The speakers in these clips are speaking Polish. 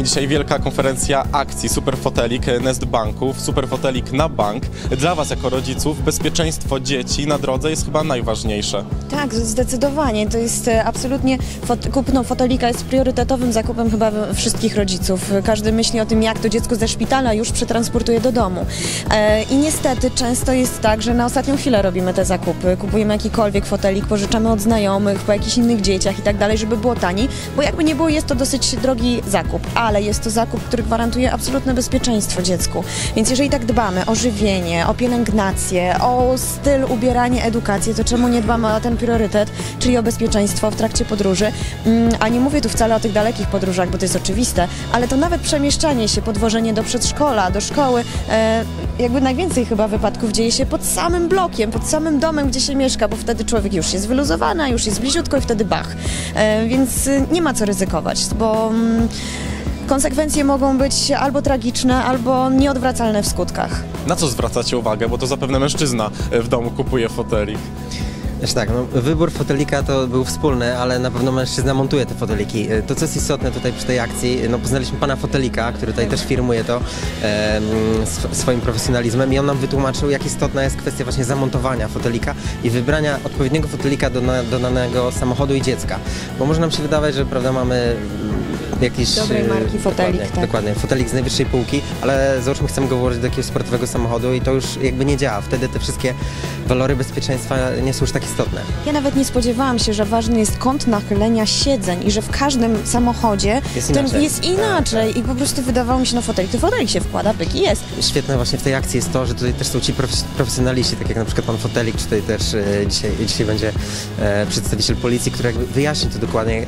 Dokładnie dzisiaj wielka konferencja akcji Superfotelik Nest Banków, Superfotelik na bank. Dla Was jako rodziców bezpieczeństwo dzieci na drodze jest chyba najważniejsze. Tak, zdecydowanie. To jest e, absolutnie, fot, kupno fotelika jest priorytetowym zakupem chyba wszystkich rodziców. Każdy myśli o tym, jak to dziecko ze szpitala już przetransportuje do domu. E, I niestety często jest tak, że na ostatnią chwilę robimy te zakupy. Kupujemy jakikolwiek fotelik, pożyczamy od znajomych, po jakichś innych dzieciach i tak dalej, żeby było taniej, bo jakby nie było, jest to dosyć drogi zakup, ale jest to zakup, który gwarantuje absolutne bezpieczeństwo dziecku. Więc jeżeli tak dbamy o żywienie, o pielęgnację, o styl ubierania, edukację, to czemu nie dbamy o ten priorytet, czyli o bezpieczeństwo w trakcie podróży? Mm, A nie mówię tu wcale o tych dalekich podróżach, bo to jest oczywiste, ale to nawet przemieszczanie się, podwożenie do przedszkola, do szkoły, e, jakby najwięcej chyba wypadków dzieje się pod samym blokiem, pod samym domem, gdzie się mieszka, bo wtedy człowiek już jest wyluzowany, już jest bliziutko i wtedy bach. E, Więc nie ma co ryzykować, bo mm, konsekwencje mogą być albo tragiczne, albo nieodwracalne w skutkach. Na co zwracacie uwagę? Bo to zapewne mężczyzna w domu kupuje fotelik. Znaczy tak, no, wybór fotelika to był wspólny, ale na pewno mężczyzna montuje te foteliki. E, To, co jest istotne tutaj przy tej akcji, no poznaliśmy pana fotelika, który tutaj też firmuje to sw- swoim profesjonalizmem i on nam wytłumaczył, jak istotna jest kwestia właśnie zamontowania fotelika i wybrania odpowiedniego fotelika do, na, do danego samochodu i dziecka. Bo może nam się wydawać, że prawda, mamy jakiś... Dobrej e, marki fotelik, dokładnie, tak. Dokładnie, fotelik z najwyższej półki, ale załóżmy chcemy go włożyć do jakiegoś sportowego samochodu i to już jakby nie działa. Wtedy te wszystkie walory bezpieczeństwa nie są już tak istotne. Ja nawet nie spodziewałam się, że ważny jest kąt nachylenia siedzeń i że w każdym samochodzie Jest inaczej. jest inaczej i po prostu wydawało mi się, no fotelik, to fotelik się wkłada, pyk i jest. Świetne właśnie w tej akcji jest to, że tutaj też są ci profes- profesjonaliści, tak jak na przykład pan Fotelik, czy tutaj też e, dzisiaj, dzisiaj będzie e, przedstawiciel policji, który jakby wyjaśni to dokładnie, e,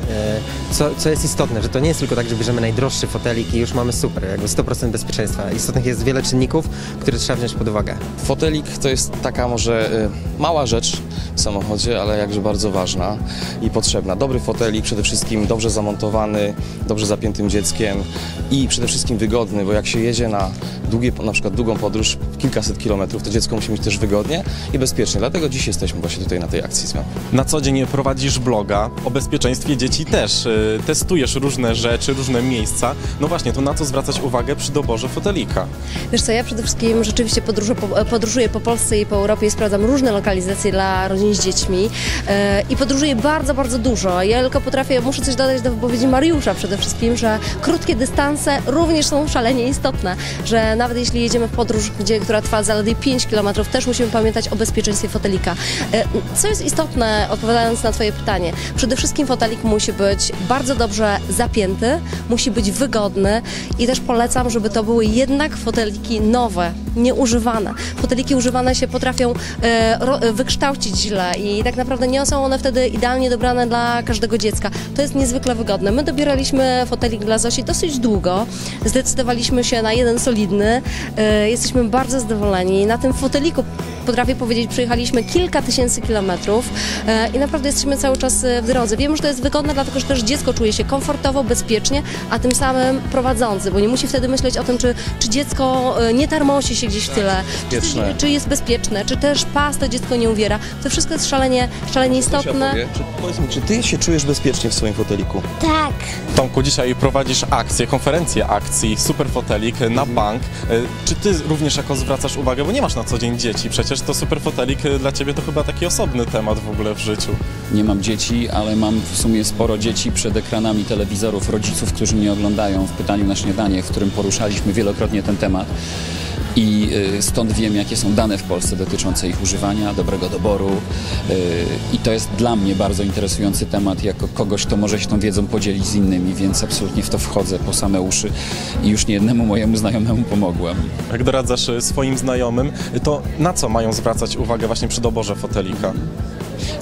co, co jest istotne, że to nie jest tylko tak, że bierzemy najdroższy fotelik i już mamy super, jakby 100% bezpieczeństwa. Istotnych jest wiele czynników, które trzeba wziąć pod uwagę. Fotelik to jest taka może y, mała rzecz samochodzie, ale jakże bardzo ważna i potrzebna. Dobry fotelik, przede wszystkim dobrze zamontowany, dobrze zapiętym dzieckiem i przede wszystkim wygodny, bo jak się jedzie na długie, na przykład długą podróż, kilkaset kilometrów, to dziecko musi mieć też wygodnie i bezpiecznie. Dlatego dziś jesteśmy właśnie tutaj na tej akcji z wami. Na co dzień prowadzisz bloga o bezpieczeństwie dzieci też. Y, Testujesz różne rzeczy, różne miejsca. No właśnie, to na co zwracać uwagę przy doborze fotelika? Wiesz co, ja przede wszystkim rzeczywiście podróżuję po, podróżuję po Polsce i po Europie i sprawdzam różne lokalizacje dla rodzin z dziećmi e, i podróżuję bardzo, bardzo dużo. Ja tylko potrafię, muszę coś dodać do wypowiedzi Mariusza przede wszystkim, że krótkie dystanse również są szalenie istotne, że nawet jeśli jedziemy w podróż, gdzie, która trwa zaledwie 5 km, też musimy pamiętać o bezpieczeństwie fotelika. E, co jest istotne, odpowiadając na Twoje pytanie? Przede wszystkim fotelik musi być bardzo dobrze zapięty, musi być wygodny i też polecam, żeby to były jednak foteliki nowe, nieużywane. Foteliki używane się potrafią e, e, wykształcić źle i tak naprawdę nie są one wtedy idealnie dobrane dla każdego dziecka. To jest niezwykle wygodne. My dobieraliśmy fotelik dla Zosi dosyć długo. Zdecydowaliśmy się na jeden solidny. E, jesteśmy bardzo zadowoleni. Na tym foteliku potrafię powiedzieć, przejechaliśmy kilka tysięcy kilometrów e, i naprawdę jesteśmy cały czas e, w drodze. Wiem, że to jest wygodne, dlatego że też dziecko czuje się komfortowo, bezpiecznie, a tym samym prowadzący, bo nie musi wtedy myśleć o tym, czy, czy dziecko e, nie tarmosi się gdzieś w tyle, czy, czy jest bezpieczne, czy też pas to dziecko nie uwiera. To wszystko jest szalenie, szalenie istotne. Czy, powiedz mi, czy ty się czujesz bezpiecznie w swoim foteliku? Tak, Tomku, dzisiaj prowadzisz akcję, konferencję akcji Superfotelik na bank. Y, Czy ty również jako zwracasz uwagę, bo nie masz na co dzień dzieci, przecież to Superfotelik y, dla ciebie to chyba taki osobny temat w ogóle w życiu. Nie mam dzieci, ale mam w sumie sporo dzieci przed ekranami telewizorów, rodziców, którzy mnie oglądają w pytaniu na śniadanie, w którym poruszaliśmy wielokrotnie ten temat. I y, stąd wiem, jakie są dane w Polsce dotyczące ich używania, dobrego doboru. Y, I to jest dla mnie bardzo interesujący temat, jako kogoś, kto może się tą wiedzą podzielić z innymi, więc absolutnie w to wchodzę po same uszy i już niejednemu mojemu znajomemu pomogłem. Jak doradzasz y, swoim znajomym, to na co mają zwracać uwagę właśnie przy doborze fotelika?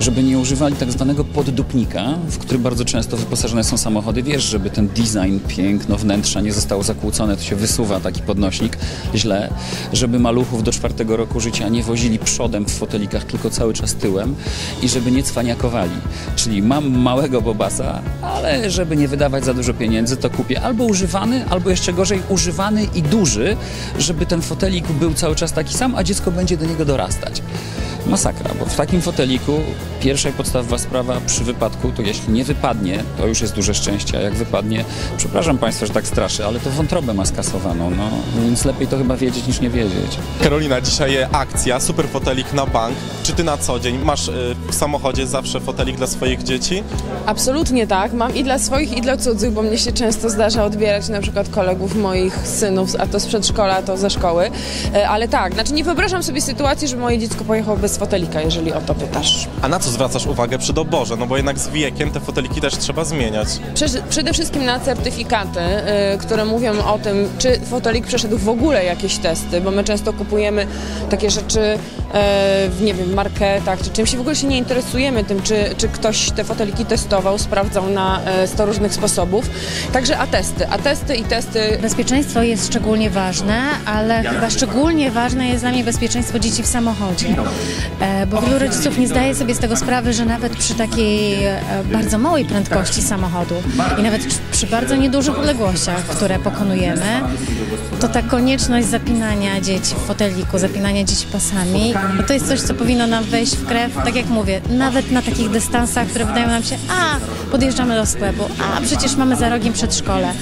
Żeby nie używali tak zwanego poddupnika, w który bardzo często wyposażone są samochody. Wiesz, żeby ten design, piękno wnętrza nie zostało zakłócone, to się wysuwa taki podnośnik źle, żeby maluchów do czwartego roku życia nie wozili przodem w fotelikach, tylko cały czas tyłem i żeby nie cwaniakowali. Czyli mam małego bobasa, ale żeby nie wydawać za dużo pieniędzy, to kupię albo używany, albo jeszcze gorzej używany i duży, żeby ten fotelik był cały czas taki sam, a dziecko będzie do niego dorastać. Masakra, bo w takim foteliku pierwsza i podstawowa sprawa przy wypadku, to jeśli nie wypadnie, to już jest duże szczęście, a jak wypadnie, przepraszam Państwa, że tak straszę, ale to wątrobę ma skasowaną, no, więc lepiej to chyba wiedzieć niż nie wiedzieć. Karolina, dzisiaj akcja, super fotelik na bank. Czy ty na co dzień masz y, w samochodzie zawsze fotelik dla swoich dzieci? Absolutnie tak. Mam i dla swoich, i dla cudzych, bo mnie się często zdarza odbierać na przykład kolegów moich synów, a to z przedszkola, a to ze szkoły. E, Ale tak, znaczy nie wyobrażam sobie sytuacji, żeby moje dziecko pojechało bez fotelika, jeżeli o to pytasz. A na co zwracasz uwagę przy doborze? No bo jednak z wiekiem te foteliki też trzeba zmieniać. Prze- Przede wszystkim na certyfikaty, y, które mówią o tym, czy fotelik przeszedł w ogóle jakieś testy, bo my często kupujemy takie rzeczy e, w, nie wiem, marketach czy czymś i w ogóle się nie interesujemy tym, czy, czy ktoś te foteliki testował, sprawdzał na e, 100 różnych sposobów. Także atesty, atesty i testy Bezpieczeństwo jest szczególnie ważne, ale chyba szczególnie ważne jest dla mnie bezpieczeństwo dzieci w samochodzie. E, Bo wielu rodziców nie zdaje sobie z tego sprawy, że nawet przy takiej e, bardzo małej prędkości samochodu i nawet przy- bardzo niedużych odległościach, które pokonujemy, to ta konieczność zapinania dzieci w foteliku, zapinania dzieci pasami, no to jest coś, co powinno nam wejść w krew, tak jak mówię, nawet na takich dystansach, które wydają nam się, a podjeżdżamy do sklepu, a przecież mamy za rogiem przedszkole,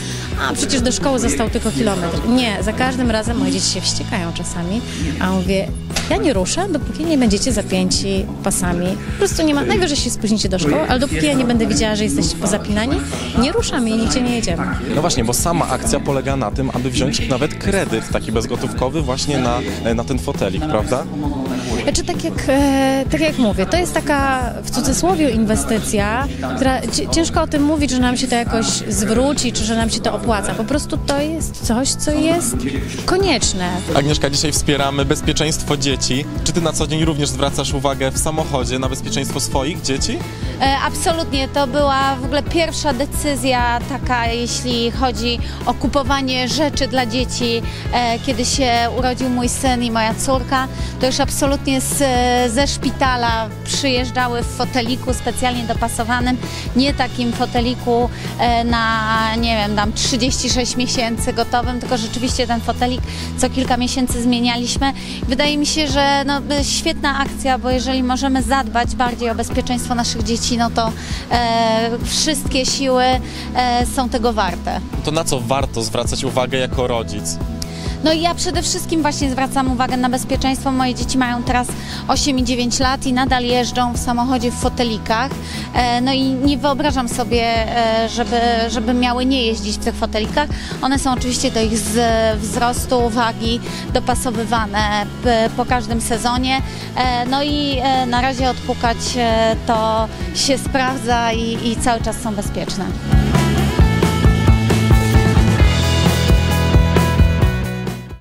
a przecież do szkoły został tylko kilometr. Nie, za każdym razem moje dzieci się wściekają czasami, a mówię, ja nie ruszę, dopóki nie będziecie zapięci pasami. Po prostu nie ma, najwyżej się spóźnicie do szkoły, ale dopóki ja nie będę widziała, że jesteście pozapinani, nie ruszamy i nigdzie nie jedziemy. No właśnie, bo sama akcja polega na tym, aby wziąć nawet kredyt taki bezgotówkowy właśnie na, na ten fotelik, prawda? Znaczy, tak jak, e, tak jak mówię, to jest taka w cudzysłowie inwestycja, która ci- ciężko o tym mówić, że nam się to jakoś zwróci, czy że nam się to opłaca. Po prostu to jest coś, co jest konieczne. Agnieszka, dzisiaj wspieramy bezpieczeństwo dzieci. Czy ty na co dzień również zwracasz uwagę w samochodzie na bezpieczeństwo swoich dzieci? E, Absolutnie, to była w ogóle pierwsza decyzja taka, jeśli chodzi o kupowanie rzeczy dla dzieci. E, Kiedy się urodził mój syn i moja córka, to już absolutnie z, ze szpitala przyjeżdżały w foteliku specjalnie dopasowanym, nie takim foteliku e, na, nie wiem, tam 36 miesięcy gotowym, tylko rzeczywiście ten fotelik co kilka miesięcy zmienialiśmy. Wydaje mi się, że no, y, świetna akcja, bo jeżeli możemy zadbać bardziej o bezpieczeństwo naszych dzieci, no to e, wszystkie siły e, są tego warte. To na co warto zwracać uwagę jako rodzic? No i ja przede wszystkim właśnie zwracam uwagę na bezpieczeństwo. Moje dzieci mają teraz 8 i 9 lat i nadal jeżdżą w samochodzie w fotelikach. E, No i nie wyobrażam sobie, e, żeby, żeby miały nie jeździć w tych fotelikach. One są oczywiście do ich wzrostu, wagi dopasowywane p- po każdym sezonie. E, No i e, na razie odpukać e, to się sprawdza i, i cały czas są bezpieczne.